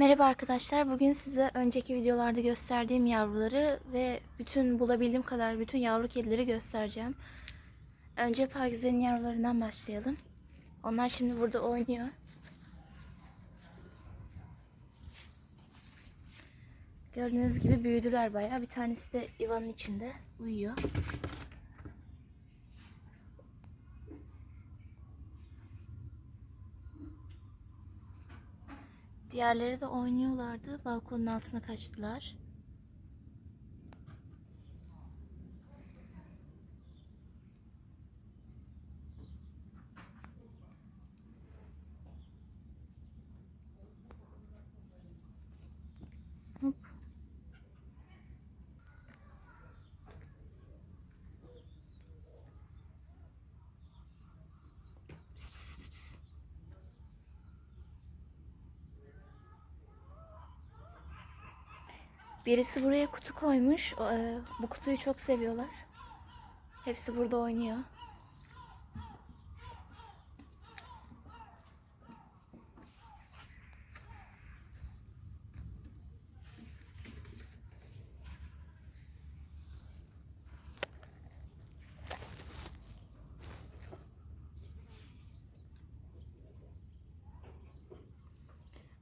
Merhaba arkadaşlar. Bugün size önceki videolarda gösterdiğim yavruları ve bütün bulabildiğim kadar bütün yavru kedileri göstereceğim. Önce Pakize'nin yavrularından başlayalım. Onlar şimdi burada oynuyor. Gördüğünüz gibi büyüdüler bayağı. Bir tanesi de yuvanın içinde uyuyor. Diğerleri de oynuyorlardı. Balkonun altına kaçtılar. Birisi buraya kutu koymuş. E, bu kutuyu çok seviyorlar. Hepsi burada oynuyor.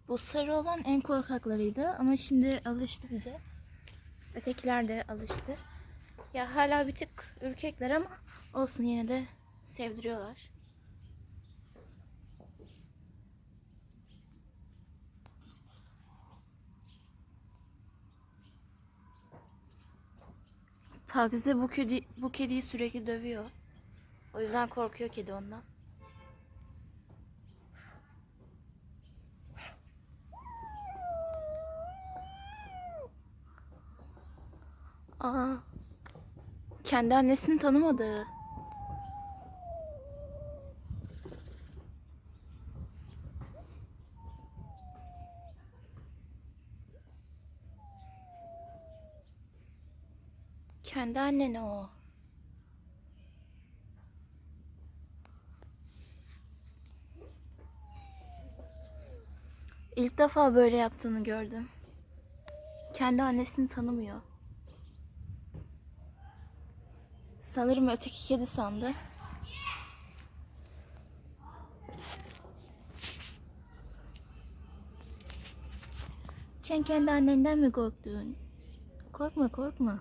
Bu sarı olan en korkaklarıydı ama şimdi alıştı bize. Ötekiler de alıştı. Ya hala bir tık ürkekler ama olsun yine de sevdiriyorlar. Pakize bu kedi bu kediyi sürekli dövüyor. O yüzden korkuyor kedi ondan. Aa. Kendi annesini tanımadı. Kendi anneni o. İlk defa böyle yaptığını gördüm. Kendi annesini tanımıyor. Sanırım öteki kedi sandı. Sen kendi annenden mi korktun? Korkma korkma.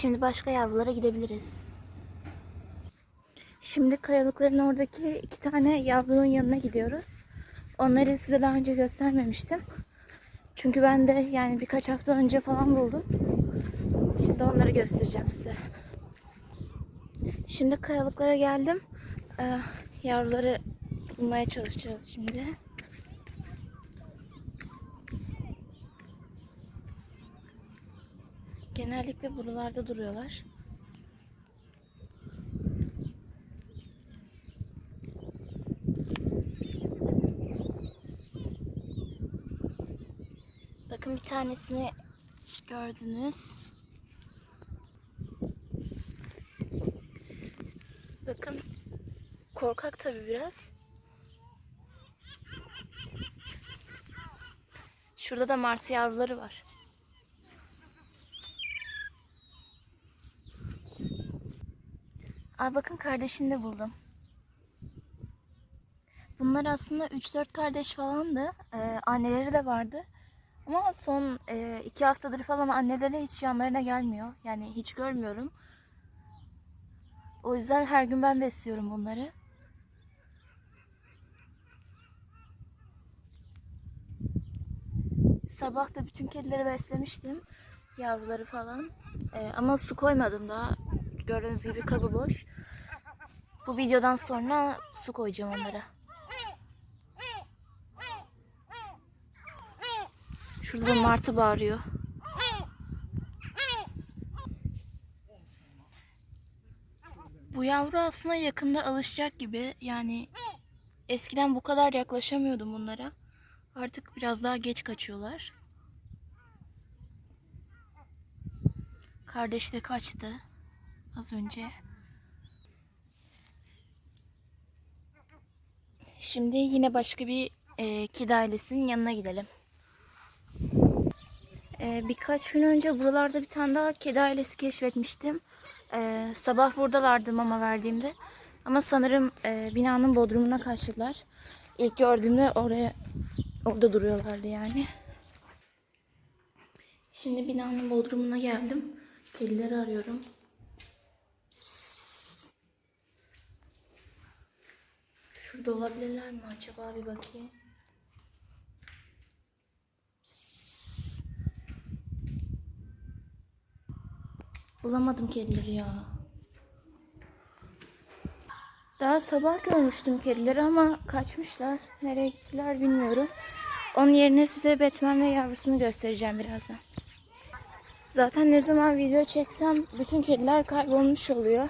Şimdi başka yavrulara gidebiliriz. Şimdi kayalıkların oradaki iki tane yavrunun yanına gidiyoruz. Onları size daha önce göstermemiştim. Çünkü ben de yani birkaç hafta önce falan buldum. Şimdi onları göstereceğim size. Şimdi kayalıklara geldim. Ee, yavruları bulmaya çalışacağız şimdi. Genellikle buralarda duruyorlar. Bakın bir tanesini gördünüz. Bakın korkak tabii biraz. Şurada da martı yavruları var. Aa bakın kardeşini de buldum. Bunlar aslında 3-4 kardeş falandı. Ee, anneleri de vardı. Ama son 2 haftadır falan anneleri hiç yanlarına gelmiyor. Yani hiç görmüyorum. O yüzden her gün ben besliyorum bunları. Sabah da bütün kedileri beslemiştim. Yavruları falan. Ee, ama su koymadım daha. Gördüğünüz gibi kabı boş. Bu videodan sonra su koyacağım onlara. Şurada martı bağırıyor. Bu yavru aslında yakında alışacak gibi. Yani eskiden bu kadar yaklaşamıyordum bunlara. Artık biraz daha geç kaçıyorlar. Kardeş de kaçtı az önce. Şimdi yine başka bir e, kedi ailesinin yanına gidelim. E, birkaç gün önce buralarda bir tane daha kedi ailesi keşfetmiştim. E, sabah buradalardı mama verdiğimde. Ama sanırım e, binanın bodrumuna kaçtılar. İlk gördüğümde oraya orada duruyorlardı yani. Şimdi binanın bodrumuna geldim. Kedileri arıyorum. Şurada olabilirler mi acaba bir bakayım. Bulamadım kedileri ya. Daha sabah görmüştüm kedileri ama kaçmışlar. Nereye gittiler bilmiyorum. Onun yerine size Batman ve yavrusunu göstereceğim birazdan. Zaten ne zaman video çeksem bütün kediler kaybolmuş oluyor.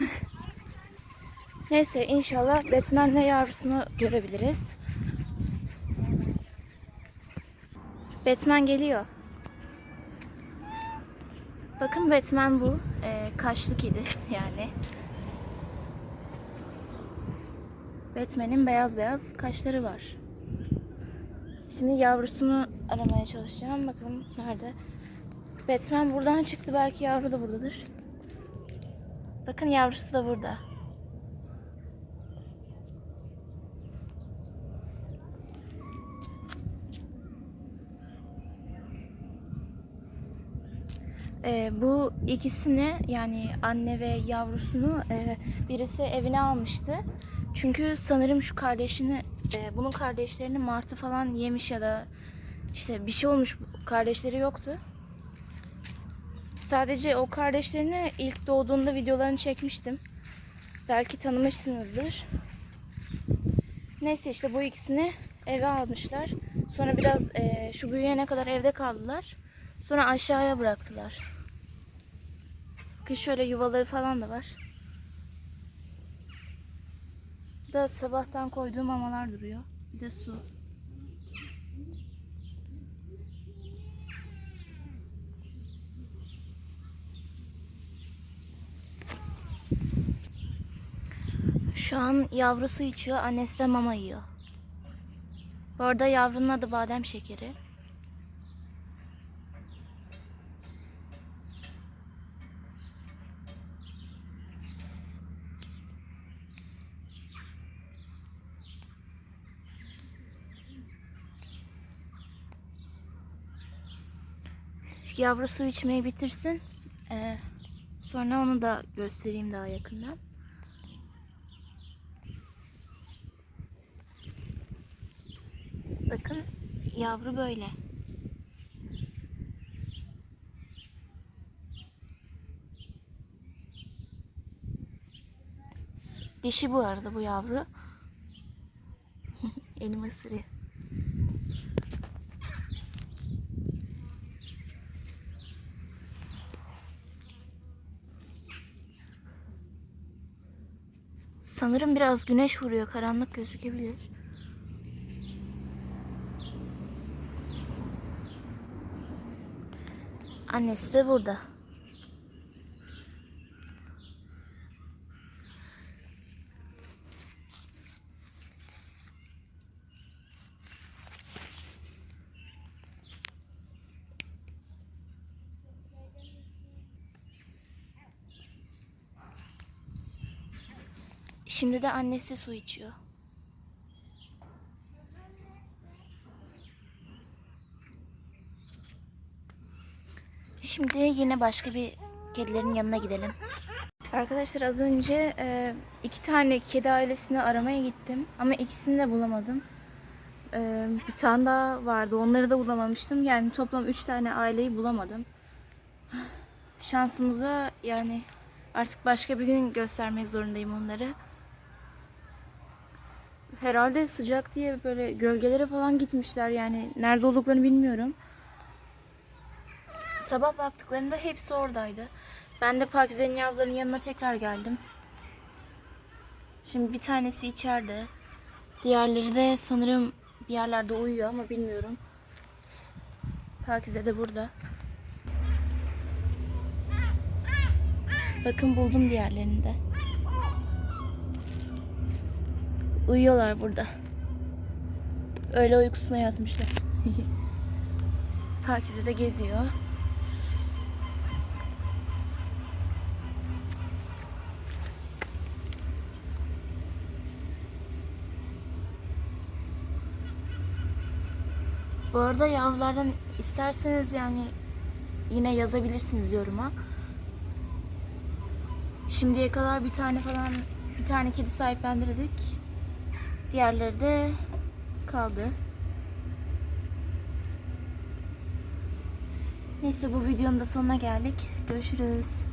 Neyse inşallah Batman ve yavrusunu görebiliriz. Batman geliyor. Bakın Batman bu. Ee, kaşlı kedi yani. Batman'in beyaz beyaz kaşları var. Şimdi yavrusunu aramaya çalışacağım. Bakalım nerede. Batman buradan çıktı. Belki yavru da buradadır. Bakın yavrusu da burada. Ee, bu ikisini yani anne ve yavrusunu e, birisi evine almıştı. Çünkü sanırım şu kardeşini, e, bunun kardeşlerini martı falan yemiş ya da işte bir şey olmuş. Kardeşleri yoktu. Sadece o kardeşlerini ilk doğduğunda videolarını çekmiştim. Belki tanımışsınızdır. Neyse işte bu ikisini eve almışlar. Sonra biraz e, şu büyüyene kadar evde kaldılar. Sonra aşağıya bıraktılar. Bakın şöyle yuvaları falan da var. Da sabahtan koyduğum mamalar duruyor. Bir de su. Şu an yavrusu içiyor, annesi de mama yiyor. Bu arada yavrunun adı badem şekeri. Yavru su içmeyi bitirsin. Ee, sonra onu da göstereyim daha yakından. Bakın yavru böyle. Dişi bu arada bu yavru. Elim ısırıyor. Sanırım biraz güneş vuruyor. Karanlık gözükebilir. Annesi de burada. Şimdi de annesi su içiyor. Şimdi yine başka bir kedilerin yanına gidelim. Arkadaşlar az önce e, iki tane kedi ailesini aramaya gittim. Ama ikisini de bulamadım. E, bir tane daha vardı. Onları da bulamamıştım. Yani toplam üç tane aileyi bulamadım. Şansımıza yani artık başka bir gün göstermek zorundayım onları. Herhalde sıcak diye böyle gölgelere falan gitmişler yani. Nerede olduklarını bilmiyorum. Sabah baktıklarında hepsi oradaydı. Ben de Pakize'nin yavrularının yanına tekrar geldim. Şimdi bir tanesi içeride. Diğerleri de sanırım bir yerlerde uyuyor ama bilmiyorum. Pakize de burada. Bakın buldum diğerlerini de. Uyuyorlar burada. Öyle uykusuna yatmışlar. Pakize de geziyor. Bu arada yavrulardan isterseniz yani yine yazabilirsiniz yoruma. Şimdiye kadar bir tane falan bir tane kedi sahiplendirdik. Diğerleri de kaldı. Neyse bu videonun da sonuna geldik. Görüşürüz.